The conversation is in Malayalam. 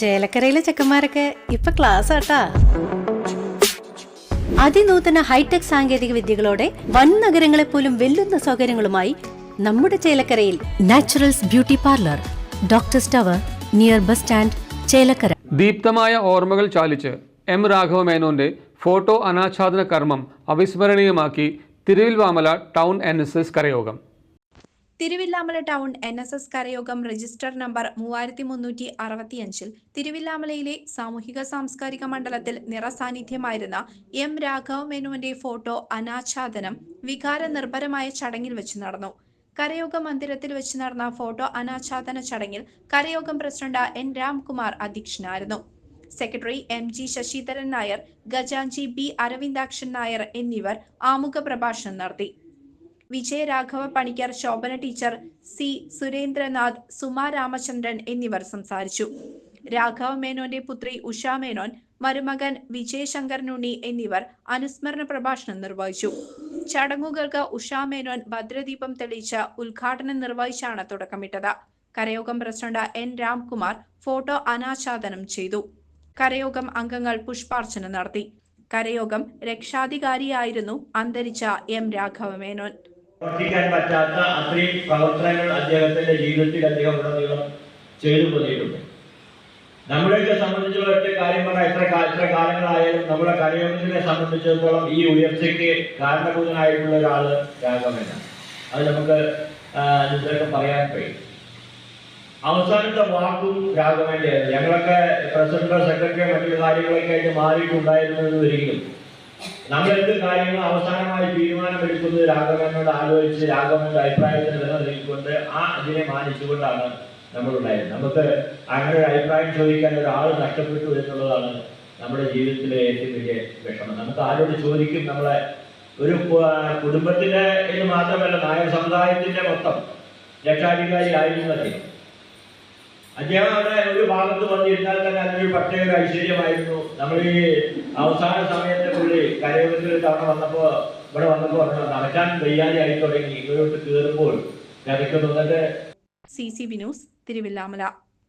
ചേലക്കരയിലെ ചെക്കന്മാരൊക്കെ ഇപ്പൊ ക്ലാസ് ആട്ടാ. അതിനൂതന ഹൈടെക് സാങ്കേതിക വിദ്യകളോടെ വൻ നഗരങ്ങളെ പോലും വെല്ലുന്ന സൗകര്യങ്ങളുമായി നമ്മുടെ ചേലക്കരയിൽ Naturals beauty parlour doctor tower near bus stand Chelakkara. ദീപ്തമായ ഓർമ്മകൾ ചാലിച്ച് എം രാഘവ മേനോന്റെ ഫോട്ടോ അനാച്ഛാദന കർമ്മം അവിസ്മരണീയമാക്കി Thiruvilwamala town N S S കരയോഗം. Thiruvilwamala town N S S കരയോഗം register number മൂവായിരത്തി മുന്നൂറ്റി അറുപത്തിയഞ്ചിൽ തിരുവില്ലാമലയിലെ സാമൂഹിക സാംസ്കാരിക മണ്ഡലത്തിൽ നിറസാന്നിധ്യമായിരുന്ന എം രാഘവ മേനുവിന്റെ ഫോട്ടോ അനാച്ഛാദനം വികാര നിർഭരമായ ചടങ്ങിൽ വെച്ച് നടന്നു. കരയോഗ മന്ദിരത്തിൽ വെച്ച് നടന്ന ഫോട്ടോ അനാച്ഛാദന ചടങ്ങിൽ കരയോഗം പ്രസിഡന്റ് എൻ രാംകുമാർ അധ്യക്ഷനായിരുന്നു. Secretary M G Sasidharan Nair ഗജാഞ്ചി B Aravindakshan Nair എന്നിവർ ആമുഖ പ്രഭാഷണം നടത്തി. Vijayaraghava Panicker Sobhana teacher C. Surendranath Suma Ramachandran എന്നിവർ സംസാരിച്ചു. രാഘവ മേനോന്റെ പുത്രി ഉഷ മേനോൻ മരുമകൻ വിജയശങ്കരനുണ്ണി എന്നിവർ അനുസ്മരണ പ്രഭാഷണം നിർവഹിച്ചു. ചടങ്ങുകൾക്ക് ഉഷ മേനോൻ ഭദ്രദീപം തെളിയിച്ച ഉദ്ഘാടനം നിർവഹിച്ചാണ് തുടക്കമിട്ടത്. കരയോഗം പ്രസിഡന്റ് എൻ. രാംകുമാർ ഫോട്ടോ അനാച്ഛാദനം ചെയ്തു. കരയോഗം അംഗങ്ങൾ പുഷ്പാർച്ചന നടത്തി. കരയോഗം രക്ഷാധികാരിയായിരുന്നു അന്തരിച്ച എം. രാഘവ പ്രവർത്തിക്കാൻ പറ്റാത്ത അത്രയും പ്രവർത്തനങ്ങൾ അദ്ദേഹത്തിന്റെ ജീവിതത്തിൽ അദ്ദേഹം ഉടനീളം ചെയ്തു പോന്നിട്ടുണ്ട് നമ്മളെയൊക്കെ സംബന്ധിച്ചുള്ള കാര്യം പറഞ്ഞാൽ എത്ര കാലങ്ങളായാലും നമ്മുടെ കരയോഗത്തിനെ സംബന്ധിച്ചിടത്തോളം ഈ ഉയർച്ചയ്ക്ക് കാരണഭൂതനായിട്ടുള്ള ഒരാൾ രാഘവനാണ്. അത് നമുക്ക് നിങ്ങൾക്ക് പറയാൻ കഴിയും. അവസാനത്തെ വാക്കും രാഘവന്റെ ഞങ്ങളൊക്കെ പ്രസിഡന്റോ സെക്രട്ടറിയോ മറ്റു കാര്യങ്ങളൊക്കെ ആയിട്ട് മാറിയിട്ടുണ്ടായിരുന്നു എന്ന് ഒരിക്കലും നമ്മൾ എന്ത് കാര്യങ്ങളും അവസാനമായി തീരുമാനമെടുക്കുന്നത് രാഘവനോട് ആലോചിച്ച് രാഘവന്റെ അഭിപ്രായത്തിന് നിലനിൽക്കൊണ്ട് ആ അതിനെ മാനിച്ചുകൊണ്ടാണ് നമ്മൾ ഉണ്ടായത് നമുക്ക് അങ്ങനെ ഒരു അഭിപ്രായം ചോദിക്കാൻ ഒരാൾ നഷ്ടപ്പെട്ടു എന്നുള്ളതാണ് നമ്മുടെ ജീവിതത്തിലെ ഏറ്റവും വലിയ വിഷമം. നമുക്ക് ആരോട് ചോദിക്കും നമ്മളെ? ഒരു കുടുംബത്തിലെ മാത്രമല്ല നായക സമുദായത്തിന്റെ മൊത്തം രക്ഷാധികാരി ആയിരുന്നു അദ്ദേഹം അവിടെ ഒരു ഭാഗത്ത് വന്നിരുന്നാൽ തന്നെ അതിനൊരു പ്രത്യേക ഐശ്വര്യമായിരുന്നു. നമ്മൾ ഈ അവസാന സമയത്ത് പുള്ളി കരയോഗത്തിൽ തവണ വന്നപ്പോ ഇവിടെ വന്നപ്പോ നടക്കാൻ വയ്യാതെയായി തുടങ്ങി. ഇവരോട്ട് കയറുമ്പോൾ കരയ്ക്ക് എന്നിട്ട് സി സി വിനോസ് തിരുവില്ലാമല.